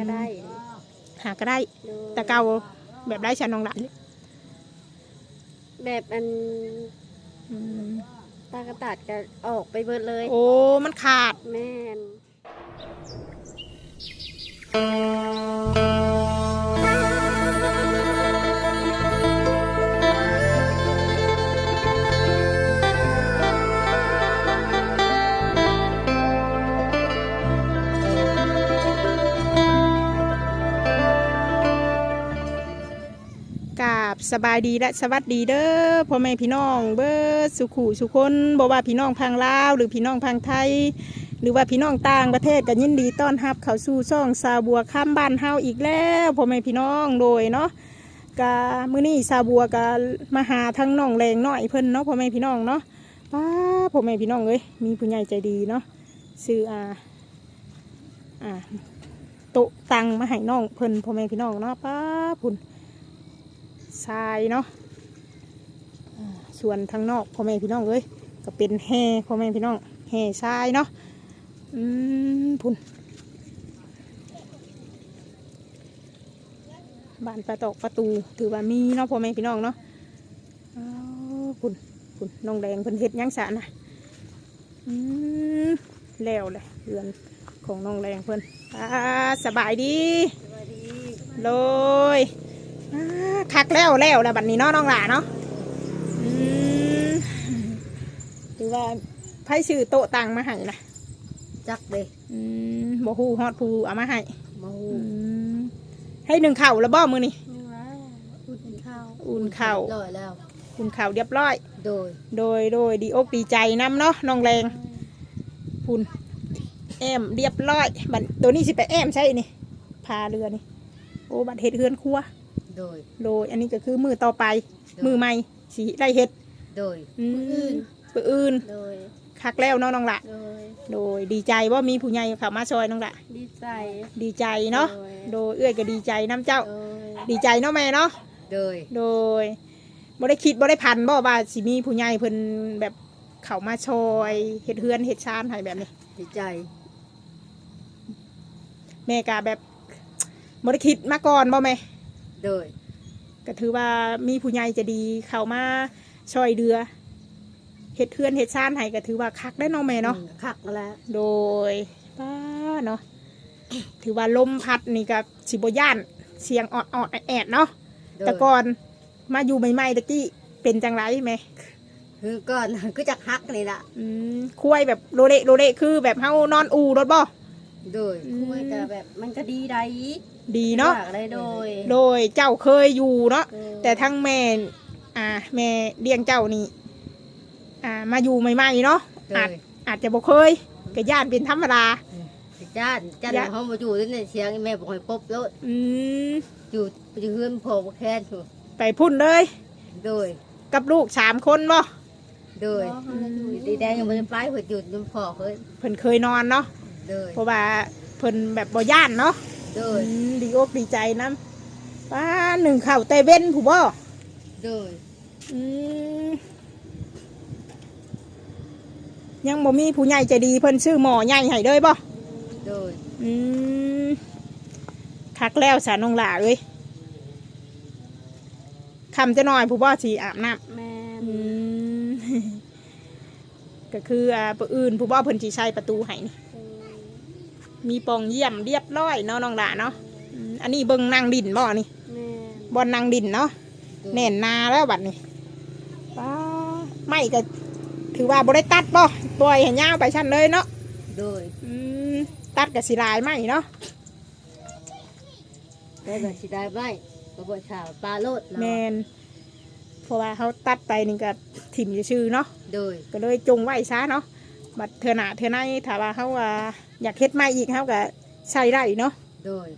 ก็ได้ หาก็ได้ โดยแต่เก่าแบบได้ชันน้องหลานแบบอันอืมตากระตัดก็ออกไปเบิดเลย โอ้ มันขาด แม่นก สบายดีและสวัสดีเด้อพ่อแม่พี่น้องเบิดสุขุสุคนบอกว่าพี่น้องพังลาวหรือพี่น้องพังไทย หรือว่าพี่น้องต่างประเทศก็ยินดีต้อนรับเข้าสู่ช่องซาบัวข้ามบ้านเฮาอีกแล้วพ่อแม่พี่น้องโดยเนาะกามื้อนี้ซาบัวกามาหาทั้งน้องแรงน้อยเพิ่นเนาะพ่อแม่พี่น้องเนาะป้าพ่อแม่พี่น้องเอ้ยมีผู้ใหญ่ใจดีเนาะซื้ออ่าอ่าโตตังมาให้น้องเพิ่นพ่อแม่พี่น้องเนาะป้าพุ่น ทรายเนาะอ่าส่วนทางนอกพ่อแม่พี่น้องเอ้ยก็เป็นแห่พ่อแม่พี่น้องแห่ทรายเนาะอืมพุ่นบ้านประตอกประตูถือว่ามีเนาะพ่อแม่พี่น้องเนาะอ้าวพุ่นพุ่นน้องแดงเพิ่นเฮ็ดหยังสะนะอืมแล้วเลยเรือนของน้องแดงเพิ่นอ่าสบายดีสวัสดี โดยอ่า คักแล้วแล้วแล้วบัดนี้เนาะน้องหลาเนาะอืมถือว่าไพ่ชื่อโต๊ะตังมาให้นะจักเด้อืมบ่ฮู้ฮอดผู้เอามาให้มาหูอืมให้หนึ่งเข่าวแล้วบ่มือนี่นี่ว่าอุ่นข้าวอุ่นเข่าวลอยแล้วอุ่นเข่าวเรียบร้อย โดย โดยโดยดีอกดีใจน้ำเนาะน้องแรงพุ่นแอมเรียบร้อยบัดตัวนี้สิไปแอมใช่นี่พาเรือนี่โอ้บัดเห็ดเฮือนครัว โดย โดยอันนี้ก็คือมือต่อไปโดยมือใหม่สีได้เห็ดโดยอืมอื่นปืนอื่นโดยคักแล้วเนาะน้องละโดย โดยดีใจว่ามีผู้ใหญ่เข้ามาช่วยน้องละดีใจ ดีใจเนาะโดยโดยเอื้อยก็ดีใจน้ำเจ้า โดย ดีใจเนาะแม่เนาะโดย โดยบ่ได้คิดบ่ได้พันบ่ว่าสิมีผู้ใหญ่เพิ่นแบบเข้ามาช่วยเฮ็ดเฮือนเฮ็ดชานให้แบบนี้ ดีใจ แม่ก็แบบบ่ได้คิดมาก่อนบ่แม่ โดย ก็ถือว่ามีผู้ใหญ่ใจะดีเข้ามาช่วยเดือเฮ็ดเฮือนเฮ็ดชานให้ก็ถือว่าคักได้เนาะแม่เนาะ อืมคักแล้วโดยป้าเนาะ ถือว่าลมพัดนี่กับสิบย่าน เสียงออดออดๆแอดๆเนาะ โดยแต่ก่อนมาอยู่ใหม่ๆตะกี้เป็นจังไรไหมคือก่อน ก็จะฮักนี่ล่ะอืมคุยแบบโรเละโรเละคือแบบเฮานอนอูรถบ่ โดยอืม คุยแต่แบบมันก็ดีได้ ดีเนาะอยกได้โดยโดยเจ้าเคยอยู่เนาะ แต่ทั้งแม่ อ่า แม่เลี้ยงเจ้านี่ อ่า มาอยู่ใหม่ๆเนาะอาจอาจจะบ่เคยก็ย่านเป็นธรรมดา จ้านจ้านเขามาอยู่ด้วยเนี่ยเสียงแม่บอกให้ปบแล้วอืม อยู่อยู่เฮือนพ่อบ่แค้นอยู่ไปพุ่นเลย โดย กับลูกสามคนบ่ โดยดีแดงยังมันปลายหัวจุดยังพอเคยเพิ่นเคยนอนเนาะ โดยเพราะว่าเพิ่นแบบบ่ย่านเนาะ โดอืยมดีอกดีใจน้ำป้าหนึ่งข่าวเตเว้นผู้บ่โดยอืมยังบ่มีผู้ใหญ่ใจดีเพิ่นซื้อหม้อใหญ่ให้เลยบ่โดยอืมคักแล้วสาวนองหลาเลยคำจะน้อยผู้บ่สิอาบน้ำ แม่อืมก็คืออ่าผู้อื่นผู้บ่เพิ่นสิใช้ประตูให้นี่ มีปองเยี่ยมเรียบร้อยเนาะน้องหลาเนาะอืมอันนี้เบิ่งนางดินบ่นี่แม่บอนนางดินเนาะแน่นนาแล้วบัดนี้ป้าไม่ก็ถือว่าบ่ได้ตัดบ่ปล่อยให้ยาวไปชั้นเลยเนาะ โดยอืมตัดกับสิลายไม่เนาะได้แบบสิได้ไหมก็บ่ชาวปลาโลดแมนเพราะว่าเขาตัดไปนี่ก็ถิ่มชื่อๆเนาะโดยก็เลยจงไว้ซะเนาะ บัดเธอหนาเธอในถ้าว่าเขาว่าอยากเฮ็ดไม้อีกเขาก็ใช้ได้เนาะโดย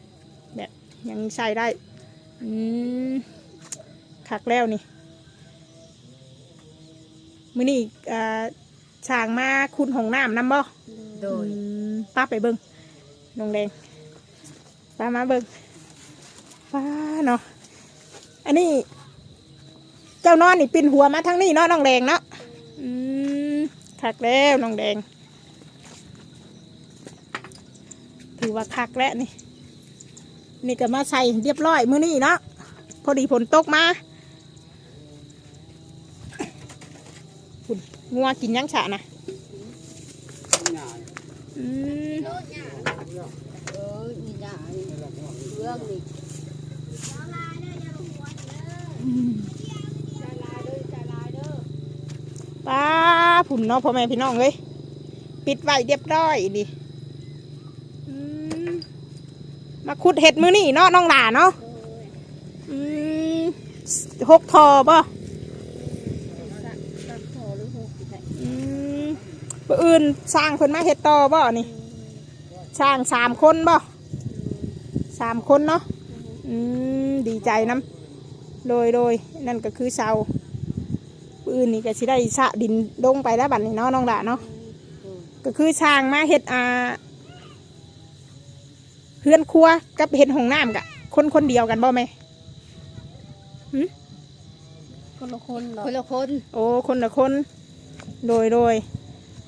ยังใช้ได้อืมคักแล้วนี่มื้อนี้อ่าช่างมาคุณของน้ำนำบ่โดยอืมป้าไปเบิ่งน้องแดงป้ามาเบิ่งป้าเนาะอันนี้ เจ้านอนนี่ปินหัวมาทั้งนี้เนาะน้องแดงเนาะอืม คักแล้วน้องแดง ถือว่าคักแล้วนี่ นี่ก็มาใส่เรียบร้อยมื้อนี้เนาะพอดีฝนตกมาฝุ่นงัวกินยังฉะนะอืมเออนี่จ้ะนี่เรื่องนี่ ป้า ผุ่นเนาะพ่อแม่พี่น้องเลยปิดไว้เรียบร้อยดิมาขุดเห็ดมือนี่เนาะน้องหลาเนาะหกทอบ่ตักพอหรือหกสิบอืมผู้อื่นสร้างคนมาเห็ดต่อบ่นี่ สร้างสามคนบ่สามคนเนาะอืมดีใจน้ำโดยโดยนั่นก็คือเสา อื่นนี่ก็สิได้สะดินลงไปแล้วบัดนี้เนาะน้องหลาเนาะก็คือช่างมาเฮ็ดอ่าเฮือนครัวกับเฮ็ดห้องน้ำกะคนคนเดียวกันบ่ไหมคนละคนคนละคน โอ้คนละคน โดยโดย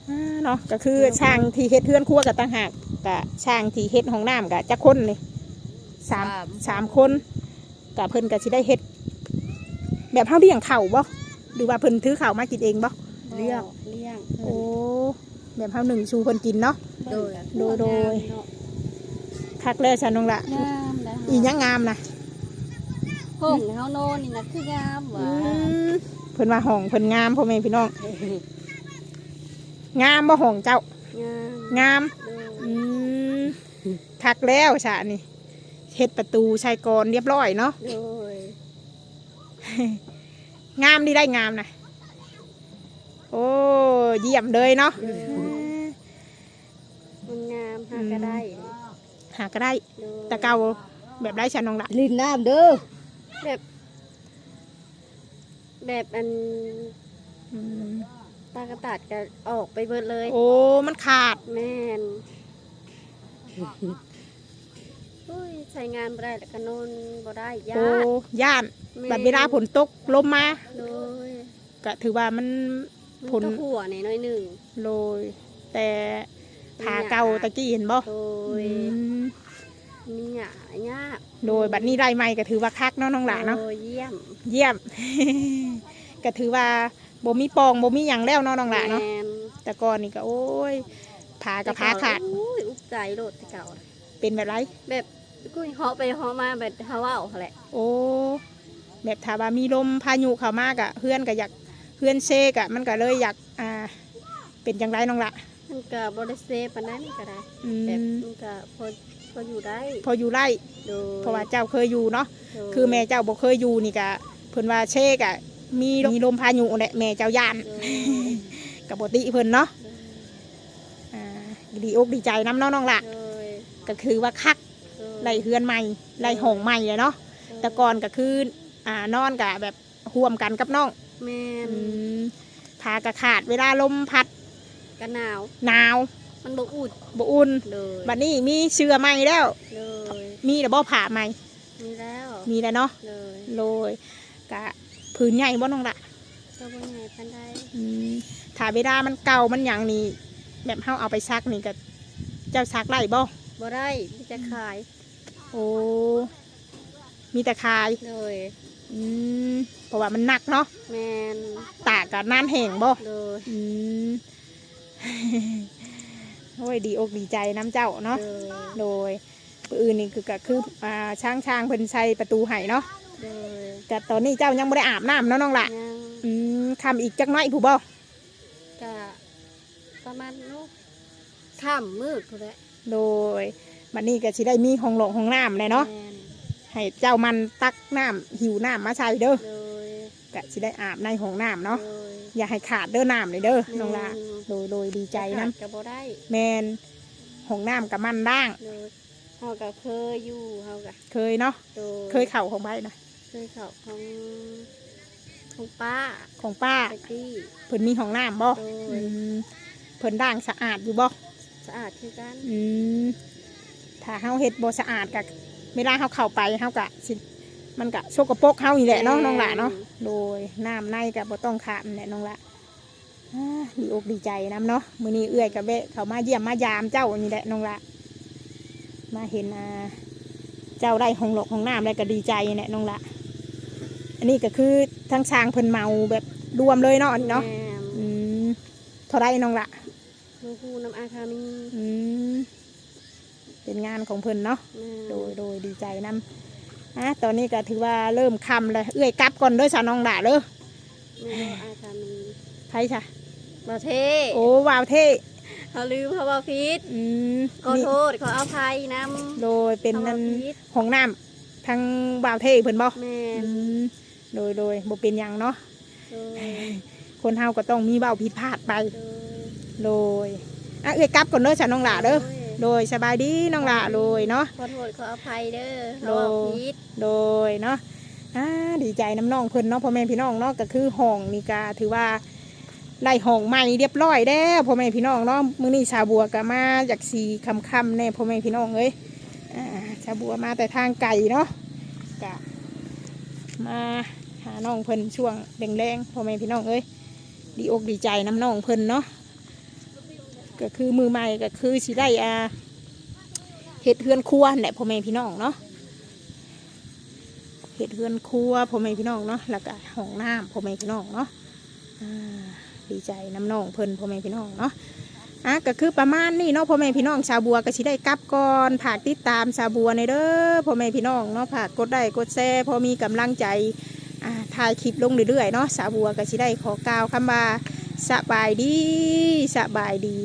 อ่าเนาะก็คือช่างที่เฮ็ดเฮือนครัวกับต่างหากกะช่างที่เฮ็ดห้องน้ำกะจักคนเลยสามสามคนกะเพิ่นกะสิได้เฮ็ด แบบเฮาเลี้ยงเข่าวบ่ หรือว่าเพิ่นถือเข่าวมากินเองบ่เลี้ยงเลี้ยงโอ้แบบเฮาหนึ่งชูเพิ่นกินเนาะโดยโดยโดยคักแล้วฉันน้องละงามนะอีหยังงามนะห้องเฮาโน่นนี่นะคืองามหว่ะเพิ่นว่าห้องเพิ่นงามพ่อแม่พี่น้อง งามบ่ห้องเจ้า งามงามโดยอืมคักแล้วฉะนี่เฮ็ดประตูชายกรเรียบร้อยเนาะโดย งามดีได้งามนะโอ้เยี่ยมเลยเนาะมันงามหาก็ได้ หาก็ได้โดยแต่เก่าแบบได้ฉันน้องละลินน้ำเด้อแบบ แบบอันอืมตากระตัดก็ออกไปเบิดเลย โอ้ มันขาด แม่นอุ้ยใช้งานบ่ได้แล้วก็นอนบ่ได้ยาโอ้กย่านแม่น บัดเวลาฝนตกลมมาโดยก็ถือว่ามันมันผลก็หัวในน้อยหนึ่งโรยแต่ผาเก่าตะกี้เห็นบ่โดยอืมมีหยาหยากโดยบัดนี้ไรใหม่ก็ถือว่าคักเนาะน้องหลานเนาะโดยเยี่ยม เยี่ยม ก็ถือว่าบ่มีปองบ่มีหยังแล้วเนาะน้องหลานเนาะแม่นแต่ก่อนนี่ก็โอ้ยผากับผาขาดอุ้ยอุกใจโลดแต่เก่าเป็นแบบไรแบบกุ้ยเหาะไปเหาะมาแบบเฮาเว้าหั่นแหละโอ้ แบบถ้าว่ามีลมพายุเข้ามากะเพื่อนก็อยากเพื่อนเซกะมันก็เลยอยากอ่าเป็นจังไรน้องละมันก็บ่ได้เซฟปานนั้นก็ได้อืแบบมมันก็พอพออยู่ได้พออยู่ไร่โดยเพราะว่าเจ้าเคยอยู่เนาะโดยคือแม่เจ้าบ่เคยอยู่นี่กะเพิ่นว่าเชกะมีมีลมพายุแหละแม่เจ้าย่านโดยกับปติเพิ่นเนาะอ่าดีอกดีใจน้ำเน้องน้องละโดยก็คือว่าคัก โดยไล่เฮือนใหม่ไล่ห้องใหม่เลยเนาะแต่ก่อนก็คือ อ่านอนกะแบบห่วมกันกับน้องแม่นอืมพากระขาดเวลาลมพัดก็หนาว หนาวมันบ่อุ่นบ่อุ่นเลยบัดนี้มีเชือใหม่แล้ว เลยมีแต่บ่ผ่าใหม่มีแล้วมีแล้วเนาะเลยโรยกะผืนใหญ่บ่น้องละก็บ่ใหญ่ปานใดอืมถ้าเวลามันเก่ามันหยังนี่แบบเฮาเอาไปซักนี่ก็เจ้าซักไล่บ่บ่ได้มีแต่ขายโอ้ มีแต่คายเลยอืมเพราะว่ามันหนักเนาะแม่นตากกับน้ำแห้งบ่เลยอืมโอ้ยดีอกดีใจน้ำเจ้าเนาะเลยโดยปืนอื่นนี่คือก็คืออ่าช้างช้างเพิ่นใช้ประตูไห้เนาะเลยแต่ตอนนี้เจ้ายังไม่ได้อาบน้ำเนาะน้องละยังอืมคำอีกจักหน้อยผู้บ่ก็ประมาณลูกค่ำมืดพุ่นแหละโดยบัดนี้ก็สิได้มีห้องหลงห้องน้ำเลยเนาะแม่น ให้เจ้ามันตักน้ำหิวน้ำมาใส่เด้อเลยก็สิได้อาบในห้องน้ำเนาะเลยอย่าให้ขาดเด้อน้ำเลยเด้อน้องละแม่โดยโดยดีใจนะก็บ่ได้แมนห้องน้ำกับมันด่าง เลยเฮาก็เคยอยู่เฮาก็เคยเนาะโดยเคยเข่าของใบนะเคยเข้าของของป้าของป้าตะกี้เพิ่นมีห้องน้ำบ่โดอืยมเพิ่นด่างสะอาดอยู่บ่สะอาดคือกันอืมถ้าเฮาเฮ็ดบ่สะอาดกะ เวลาเฮาเข้าไปเฮากะสิมันกะโชกปรกเฮานี่แหละเนาะน้องหละเนาะโดยน้ำในกะบ่ต้องขาดนั่นแหละน้องหละอ่าดีอกดีใจนํเนาะมื้อนี้เอื้อยกับเบะเขามาเยี่ยมมายามเจ้านี่แหละน้องหละมาเห็นอ่าเจ้าได้ห้องหลอกห้องน้ำแล้วก็ดีใจแหละน้องละอันนี้ก็คือทั้งช้างเพิ่นเมาแบบรวมเลยเนาะอันนี้เนาะแม่อืมเท่าไรน้องละน้องคูน้ำอาคามีอืม เป็นงานของเพิ่นเนาะแม่โดยโดยดีใจนำอะตอนนี้ก็ถือว่าเริ่มคำเลยเอื้อยกลับก่อนเด้วยสาวน้องด่าเด้อแม่อาคามีไทยค่ะบ่เทโอ้วาวเท่เขาลืมเขาบ่ผิดอืมขอนี่โทษขออภัยนำโดยเป็นนั่นขาบ่ผิดของน้ำทางวาวเท่เพิ่นบ่แม่อืมโดยโดยบ่เป็นหยังเนาะโดยคนเฮาก็ต้องมีเว้าผิดพลาดไปโดยโดยอะเอื้อยกลับก่อนเด้อสาวน้องด่าเด้อ โดยโดยสบายดีน้องด่าโดยเนาะขอโทษขออภัยเด้อโดเขาบ่ผิดโดยเนาะอ่าดีใจน้ำน้องเพิ่นเนาะพ่อแม่พี่น้องเนาะก็คือห้องนี่ก็ถือว่าได้ห้องใหม่เรียบร้อยแล้วพ่อแม่พี่น้องเนาะมื้อนี้ชาวบัวก็มาจากสีคำคำๆแน่พ่อแม่พี่น้องเอ้ยอ่าชาวบัวมาแต่ทางไก่เนาะก็มาหาน้องเพิ่นช่วงแรงๆพ่อแม่พี่น้องเอ้ยดีอกดีใจน้ำน้องเพิ่นเนาะ ก็คือมือใหม่ก็คือสิได้อาเฮ็ดเฮือนครัวแหละพ่อแม่พี่น้องเนาะเห็ดเฮือนครัวพ่อแม่พี่น้องเนาะแล้วก็ห้องน้ำพ่อแม่พี่น้องเนาะดีใจน้ำน้องเพิ่นพ่อแม่พี่น้องเนาะอะก็คือประมาณนี้เนาะพ่อแม่พี่น้องชาวบัวก็สิได้กลับก่อนผากติดตามชาวบัวในเด้อพ่อแม่พี่น้องเนาะผากกดได้กดแชร์พอมีกำลังใจอ่าถ่ายคลิปลงเรื่อยๆเนาะชาวบัวก็สิได้ขอกล่าวคำว่าสบายดีสบายดี